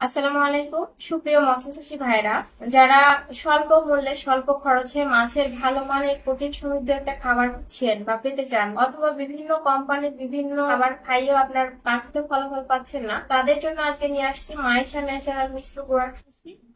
আসসালামু আলাইকুম। সুপ্রিয় মৎস্যচাষী ভাইরা যারা স্বল্প মূল্যে, স্বল্প খরচে মাছের ভালো মানের প্রোটিন সমৃদ্ধ একটা খাবার খুঁজছেন বা পেতে চান, অথবা বিভিন্ন কোম্পানির বিভিন্ন খাবার খাইয়েও আপনার কাঙ্ক্ষিত ফলাফল পাচ্ছেন না, তাদের জন্য আজকে নিয়ে আসছি মাইশা ন্যাচারাল মিশ্র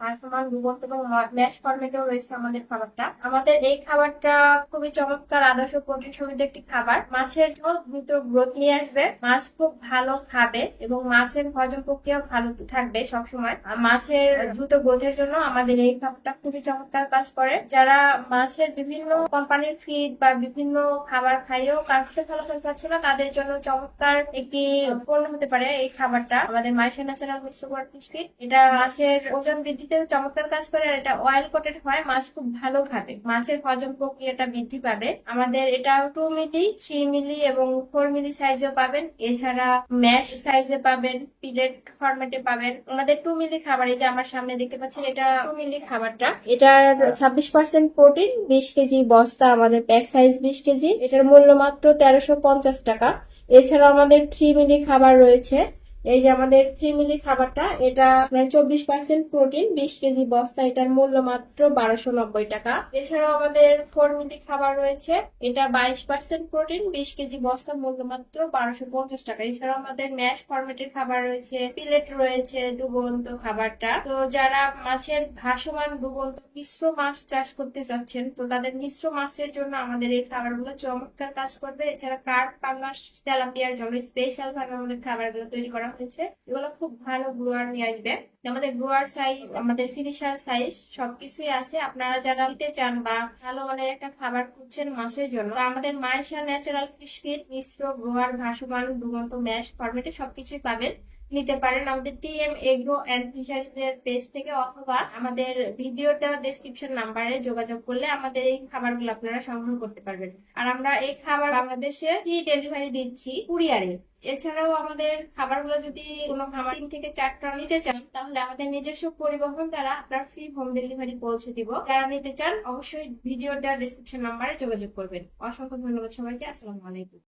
বর্তমান দুবন্ত এবং ম্যাশ ফরমেটেও রয়েছে আমাদের খাবারটা। আমাদের এই খাবারটা খুবই চমৎকার, আদর্শ প্রোটিন সমৃদ্ধ একটি খাবার। মাছের দ্রুত গ্রোথ নিয়ে আসবে। মাছ খুব ভালো খাবে এবং মাছের হজম প্রক্রিয়া ভালো থাকবে সবসময়। মাছের দ্রুত গ্রোথের জন্য আমাদের এই খাবারটা খুবই চমৎকার কাজ করে। যারা মাছের বিভিন্ন কোম্পানির ফিড বা বিভিন্ন খাবার খাইয়েও কাঙ্ক্ষিত ফলাফল পাচ্ছে না, তাদের জন্য চমৎকার একটি পণ্য হতে পারে এই খাবারটা। আমাদের মাইশা ন্যাচারাল মিশ্র ফিড এটা মাছের ওজন বৃদ্ধিতে চমৎকার কাজ করে, আর এটা অয়েল কোটেড হয়, মাছ খুব ভালো খাবে। মাছের হজম প্রক্রিয়াটা বৃদ্ধি পাবে। আমাদের এটা টু মিলি থ্রি মিলি এবং ফোর মিলি সাইজেও পাবেন। এছাড়া ম্যাশ সাইজে পাবেন পিলেট ফরম্যাটে পাবেন। আমাদের টু মিলি খাবার, এই যে আমার সামনে দেখতে পাচ্ছেন, এটা টু মিলি খাবারটা। এটার ছাব্বিশ পার্সেন্ট প্রোটিন বিশ কেজি বস্তা, আমাদের প্যাক সাইজ বিশ কেজি। এটার মূল্য মাত্র তেরোশো পঞ্চাশ টাকা। এছাড়াও আমাদের থ্রি মিলি খাবার রয়েছে। এই যে আমাদের থ্রি মিলি খাবারটা, এটা আপনার চব্বিশ পার্সেন্ট প্রোটিন বিশ কেজি বস্তা, এটার মূল্য মাত্র বারোশো নব্বই টাকা। এছাড়াও আমাদের ফোর মিলি খাবার রয়েছে, এটা বাইশ পার্সেন্ট প্রোটিন বিশ কেজি বস্তা মূল্য মাত্র বারোশো পঞ্চাশ টাকা। এছাড়াও আমাদের ম্যাশ ফরমেটের খাবার রয়েছে পিলেট রয়েছে, ডুবন্ত খাবারটা। তো যারা মাছের ভাসমান ডুবন্ত মিশ্র মাছ চাষ করতে চাচ্ছেন, তো তাদের মিশ্র মাছের জন্য আমাদের এই খাবারগুলো চমৎকার কাজ করবে। এছাড়া কার্প, পাঙ্গাস তেলাপিয়ার জন্য স্পেশাল ভাবে আমাদের খাবারগুলো তৈরি করা হয়েছে। এগুলো খুব ভালো গ্রোয়ার নিয়ে আসবে। আমাদের গ্রোয়ার সাইজ আমাদের ফিনিশার সাইজ সবকিছুই আছে। আপনারা যারা নিতে চান বা ভালো মানের একটা খাবার খুঁজছেন মাছের জন্য আমাদের মাইশা ন্যাচারাল ফিড মিশ্র, গ্রোয়ার, ভাসমান ডুবন্ত ম্যাশ ফরমেটে সবকিছুই পাবেন। নিতে পারেন আমাদের টিএম এগ্রো অ্যান্ড ফিশারিজ এর পেজ থেকে অথবা আমাদের ভিডিওটা ডেসক্রিপশন নাম্বারে যোগাযোগ করলে আমাদের এই খাবারগুলো আপনারা সংগ্রহ করতে পারবেন। আর আমরা এই খাবার বাংলাদেশে ফ্রি ডেলিভারি দিচ্ছি কুরিয়ারে। এছাড়াও আমাদের খাবারগুলো যদি কোনো খাবার তিন থেকে চারটা নিতে চান, তাহলে আমাদের নিজস্ব পরিবহন দ্বারা আপনার ফ্রি হোম ডেলিভারি পৌঁছে দিব। যারা নিতে চান, অবশ্যই ভিডিওর দেওয়ার ডিসক্রিপশন নাম্বারে যোগাযোগ করবেন। অসংখ্য ধন্যবাদ সবাইকে। আসসালামু আলাইকুম।